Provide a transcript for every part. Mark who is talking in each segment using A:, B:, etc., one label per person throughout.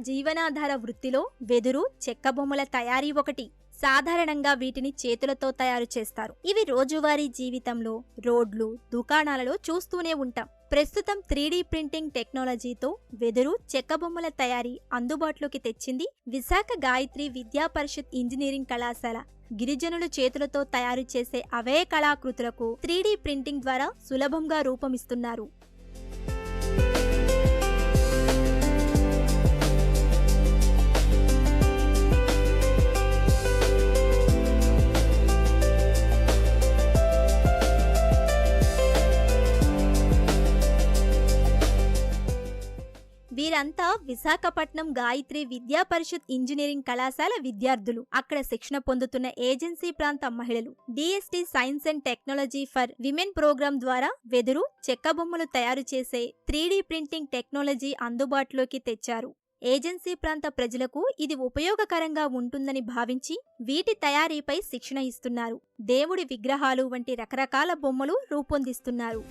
A: జీవనాధార వృత్తిలో వెదురు చెక్క బొమ్మల తయారీ ఒకటి. సాధారణంగా వీటిని చేతులతో తయారు చేస్తారు. ఇవి రోజువారీ జీవితంలో రోడ్లు దుకాణాలలో చూస్తూనే ఉంటాం. ప్రస్తుతం త్రీడీ ప్రింటింగ్ టెక్నాలజీతో వెదురు చెక్క బొమ్మల తయారీ అందుబాటులోకి తెచ్చింది విశాఖ గాయత్రి విద్యా పరిషత్ ఇంజనీరింగ్ కళాశాల. గిరిజనులు చేతులతో తయారు చేసే అవే కళాకృతులకు త్రీడీ ప్రింటింగ్ ద్వారా సులభంగా రూపమిస్తున్నారు. విశాఖపట్నం గాయత్రి విద్యా పరిషత్ ఇంజనీరింగ్ కళాశాల విద్యార్థులు. అక్కడ శిక్షణ పొందుతున్న ఏజెన్సీ ప్రాంత మహిళలు. DST science and technology for women programme ద్వారా వెదురు చెక్క బొమ్మలు తయారు చేసే త్రీడీ ప్రింటింగ్ టెక్నాలజీ అందుబాటులోకి తెచ్చారు. ఏజెన్సీ ప్రాంత ప్రజలకు ఇది ఉపయోగకరంగా ఉంటుందని భావించి వీటి తయారీపై శిక్షణ ఇస్తున్నారు. దేవుడి విగ్రహాలు వంటి రకరకాల బొమ్మలు రూపొందిస్తున్నారు.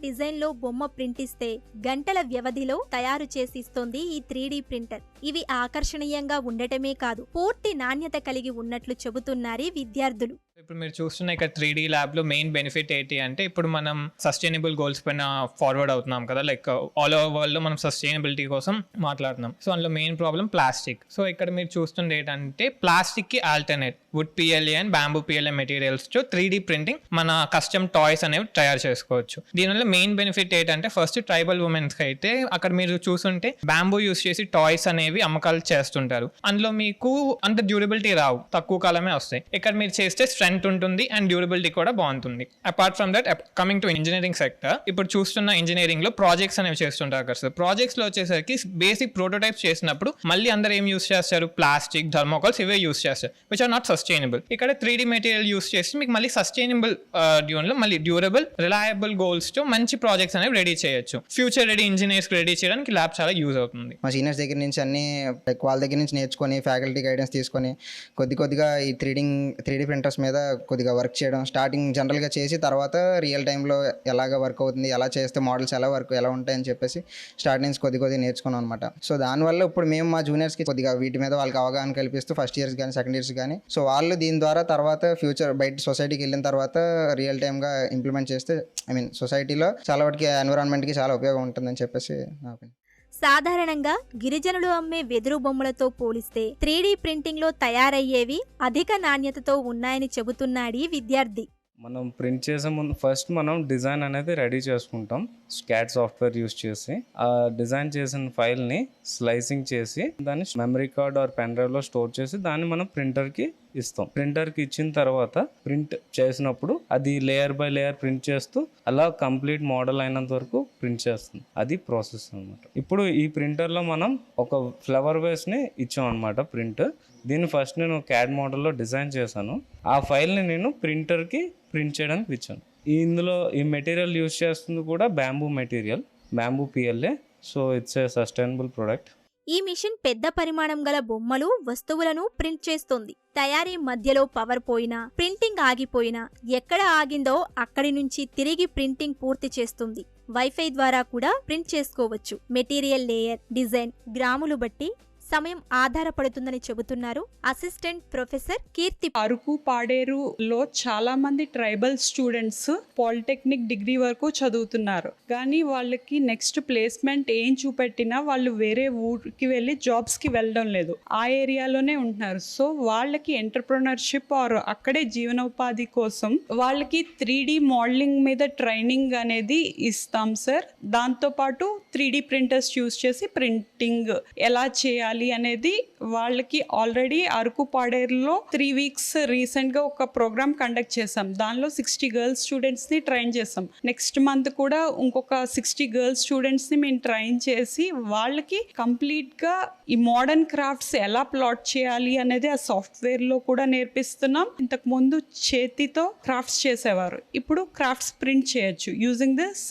A: డిజైన్లో బొమ్మ ప్రింట్ ఇస్తే గంటల వ్యవధిలో తయారు చేసిస్తోంది ఈ త్రీడీ ప్రింటర్. ఇవి ఆకర్షణీయంగా ఉండటమే కాదు పూర్తి నాణ్యత కలిగి ఉన్నట్లు చెబుతున్నారు విద్యార్థులు.
B: ఇప్పుడు మీరు చూస్తున్న ఇక్కడ త్రీ డీ ల్యాబ్లో మెయిన్ బెనిఫిట్ ఏంటి అంటే ఇప్పుడు మనం సస్టైనబుల్ గోల్స్ పైన ఫార్వర్డ్ అవుతున్నాం కదా లైక్ ఆల్ ఓవర్ వరల్డ్లో మనం సస్టైనబిలిటీ కోసం మాట్లాడుతున్నాం. సో అందులో మెయిన్ ప్రాబ్లం ప్లాస్టిక్ సో ఇక్కడ మీరు చూస్తుంది ఏంటంటే ప్లాస్టిక్కి alternate wood PLA and bamboo PLA మెటీరియల్స్తో three D printing మన కస్టమ్ టాయ్స్ అనేవి తయారు చేసుకోవచ్చు. దీనివల్ల మెయిన్ బెనిఫిట్ ఏంటంటే ఫస్ట్ ట్రైబల్ ఉమెన్స్కి అయితే అక్కడ మీరు చూస్తుంటే బ్యాంబూ యూస్ చేసి టాయ్స్ అనేవి అమ్మకాలు చేస్తుంటారు. అందులో మీకు అంత డ్యూరబిలిటీ రావు తక్కువ కాలమే వస్తాయి. ఇక్కడ మీరు చేస్తే స్ట్రెంగ్త్ ఉంటుంది అండ్ డ్యూరబిలిటీ కూడా బాగుంటుంది. Apart from that coming to engineering sector ఇప్పుడు చూస్తున్న ఇంజనీరింగ్లో ప్రాజెక్ట్స్ అనేవి చేస్తుంటారు కదా సార్. ప్రాజెక్ట్స్లో వచ్చేసరికి బేసిక్ ప్రోటోటైప్స్ చేసినప్పుడు మళ్ళీ అందరు ఏం యూస్ చేస్తారు? ప్లాస్టిక్ థర్మోకాల్స్ ఇవే యూస్ చేస్తారు విచ్ ఆర్ నాట్ సస్టైనబుల్ ఇక్కడ త్రీ డి మెటీరియల్ యూస్ చేసి మీకు మళ్ళీ సస్టైనబుల్ డ్యూన్లో మళ్ళీ డ్యూరబుల్ రిలయబుల్ గోల్స్తో మంచి ప్రాజెక్ట్స్ అనేవి రెడీ చేయొచ్చు. ఫ్యూచర్ రెడీ ఇంజనీర్స్ రెడీ చేయడానికి ల్యాబ్ చాలా యూజ్ అవుతుంది.
C: మా సీనియర్స్ దగ్గర నుంచి అన్ని వాళ్ళ దగ్గర నుంచి నేర్చుకొని ఫ్యాకల్టీ గైడెన్స్ తీసుకొని కొద్ది కొద్దిగా ఈ త్రీడింగ్ త్రీడీ ప్రింటర్స్ మీద కొద్దిగా వర్క్ చేయడం స్టార్టింగ్ జనరల్గా చేసి తర్వాత రియల్ టైంలో ఎలాగ వర్క్ అవుతుంది ఎలా చేస్తే మోడల్స్ ఎలా వర్క్ ఎలా ఉంటాయని చెప్పేసి స్టార్ట్ నుంచి కొద్ది కొద్దిగా నేర్చుకున్నాం అనమాట సో దానివల్ల ఇప్పుడు మేము మా జూనియర్స్కి కొద్దిగా వీటి మీద వాళ్ళకి అవగాహన కల్పిస్తూ ఫస్ట్ ఇయర్స్ కానీ సెకండ్ ఇయర్స్ కానీ సో వాళ్ళు దీని ద్వారా తర్వాత ఫ్యూచర్ బయట సొసైటీకి వెళ్ళిన తర్వాత రియల్ టైమ్గా ఇంప్లిమెంట్ చేస్తే ఐ మీన్ సొసైటీలో చాలా వాటికి ఎన్విరాన్మెంట్కి చాలా ఉపయోగం ఉంటుందని చెప్పేసి నా.
A: సాధారణంగా గిరిజనులు అమ్మే వెదురు బొమ్మలతో పోలిస్తే త్రీడీ ప్రింటింగ్లో తయారయ్యేవి అధిక నాణ్యతతో ఉన్నాయని చెబుతున్నాడు విద్యార్థి.
D: మనం ప్రింట్ చేసే ముందు ఫస్ట్ మనం డిజైన్ అనేది రెడీ చేసుకుంటాం స్కాట్ సాఫ్ట్వేర్ యూస్ చేసి. ఆ డిజైన్ చేసిన ఫైల్ని స్లైసింగ్ చేసి దాన్ని మెమరీ కార్డ్ ఆర్ పెన్ డ్రైవ్లో స్టోర్ చేసి దాన్ని మనం ప్రింటర్కి ఇస్తాం. ప్రింటర్కి ఇచ్చిన తర్వాత ప్రింట్ చేసినప్పుడు అది లేయర్ బై లేయర్ ప్రింట్ చేస్తూ అలా కంప్లీట్ మోడల్ అయినంత వరకు ప్రింట్ చేస్తుంది. అది ప్రాసెస్ అన్నమాట. ఇప్పుడు ఈ ప్రింటర్లో మనం ఒక ఫ్లవర్ వేస్ని ఇచ్చాం అనమాట ప్రింట్ దీన్ని ఫస్ట్ నేను క్యాడ్ మోడల్లో డిజైన్ చేశాను. ఆ ఫైల్ని నేను ప్రింటర్కి ప్రింట్ చేయడానికి ఇచ్చాను. ఇందులో ఈ మెటీరియల్ యూస్ చేస్తుంది కూడా bamboo material bamboo PLA so it's a sustainable product
A: ఈ మిషన్ పెద్ద పరిమాణం గల బొమ్మలు వస్తువులను ప్రింట్ చేస్తుంది. తయారీ మధ్యలో పవర్ పోయినా ప్రింటింగ్ ఆగిపోయినా ఎక్కడ ఆగిందో అక్కడి నుంచి తిరిగి ప్రింటింగ్ పూర్తి చేస్తుంది. వైఫై ద్వారా కూడా ప్రింట్ చేసుకోవచ్చు. మెటీరియల్ లేయర్ డిజైన్ గ్రాములు బట్టి సమయం ఆధారపడుతుందని చెబుతున్నారు. అసిస్టెంట్ ప్రొఫెసర్ కీర్తి
E: అరకు పాడేరులో చాలా మంది ట్రైబల్ స్టూడెంట్స్ పాలిటెక్నిక్ డిగ్రీ వరకు చదువుతున్నారు. కానీ వాళ్ళకి నెక్స్ట్ ప్లేస్మెంట్ ఏం చూపెట్టినా వాళ్ళు వేరే ఊరికి వెళ్ళి జాబ్స్కి వెళ్ళడం లేదు. ఆ ఏరియాలోనే ఉంటున్నారు. సో వాళ్ళకి ఎంటర్ప్రినర్షిప్ ఆర్ అక్కడే జీవనోపాధి కోసం వాళ్ళకి త్రీ డి మోడలింగ్ మీద ట్రైనింగ్ అనేది ఇస్తాం సార్. దాంతోపాటు త్రీ డి ప్రింటర్స్ యూస్ చేసి ప్రింటింగ్ ఎలా చేయాలి అనేది వాళ్ళకి ఆల్రెడీ అరకు పాడేరులో త్రీ వీక్స్ రీసెంట్గా ఒక ప్రోగ్రామ్ కండక్ట్ చేసాం దానిలో సిక్స్టీ గర్ల్స్ స్టూడెంట్స్ని ట్రైన్ చేసాం నెక్స్ట్ మంత్ కూడా ఇంకొక సిక్స్టీ గర్ల్స్ స్టూడెంట్స్ని మేము ట్రైన్ చేసి వాళ్ళకి కంప్లీట్గా ఈ మోడర్న్ క్రాఫ్ట్స్ ఎలా ప్లాట్ చేయాలి అనేది ఆ సాఫ్ట్వేర్లో కూడా నేర్పిస్తున్నాం. ఇంతకు ముందు చేతితో క్రాఫ్ట్స్ చేసేవారు. ఇప్పుడు క్రాఫ్ట్స్ ప్రింట్ చేయొచ్చు. Using this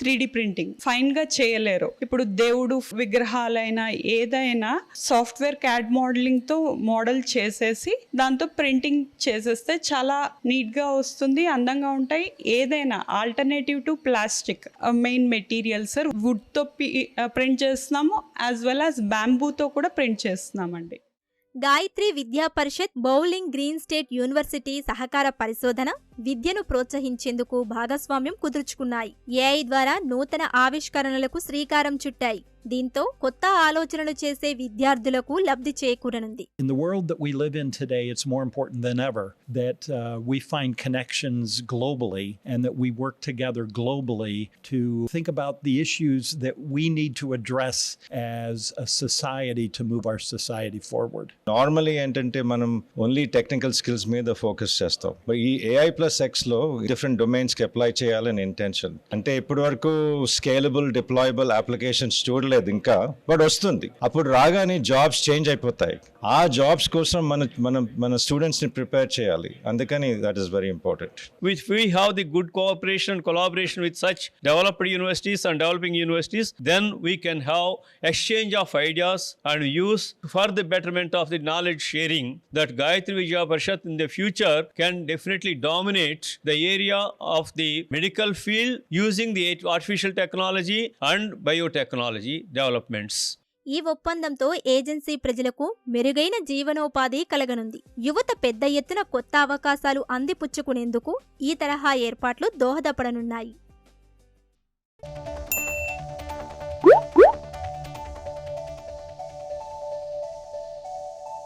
E: three D printing. ఫైన్గా చేయలేరు. ఇప్పుడు దేవుడు విగ్రహాలైనా ఏదైనా సాఫ్ట్వేర్ క్యాడ్ మోడలింగ్తో మోడల్ చేసేసి దాంతో ప్రింటింగ్ చేసేస్తే చాలా నీట్గా వస్తుంది అందంగా ఉంటాయి. ఏదైనా alternative to plastic main materials వుడ్తో print చేస్తున్నాము యాజ్ వెల్ యాజ్ బ్యాంబూతో కూడా ప్రింట్ చేస్తున్నామండి.
A: Gayatri Vidya Parishad Bowling Green State University సహకార పరిశోధన విద్యను ప్రోత్సహించేందుకు భాగస్వామ్యం కుదుర్చుకున్నాయి ఏఐ ద్వారా నూతన ఆవిష్కరణలకు శ్రీకారం చుట్టాయి దీంతో కొత్త ఆలోచనలు చేసే విద్యార్థులకు లబ్ధి చేకూరనుంది
F: In the world that we live in today, it's more important than ever that uh, we find connections globally and that we work together globally to think about the issues that we need to address as a society to move our society forward.
G: Normally ఏంటంటే మనం only technical skills మీద focus చేస్తాం but ఈ AI plus ఎస్ఎక్స్లో different డొమైన్స్కి apply చేయాలని intention. అంటే ఇప్పటి వరకు స్కేలబుల్ డిప్లాయబుల్ అప్లికేషన్ చూడలేదు ఇంకా బట్ వస్తుంది. అప్పుడు రాగానే జాబ్స్ చేంజ్ అయిపోతాయి. ఆ జాబ్స్ కోసం మన మన మన స్టూడెంట్స్ని ప్రిపేర్ చేయాలి. అందుకని that is very important
H: with we have the good cooperation collaboration with such developed universities and developing universities then we can have exchange of ideas and use for the betterment of the knowledge sharing that Gayatri Vijaya Parishad in the future can definitely dominate dominate the area of the medical field using the artificial technology and biotechnology developments.
A: ఈ ఒప్పందంతో agency ప్రజలకు మెరుగైన జీవనోపాధి కలగనుంది యువత పెద్ద ఎత్తున కొత్త అవకాశాలు అందిపుచ్చుకునేందుకు ఈ తరహా ఏర్పాట్లు దోహదపడనున్నాయి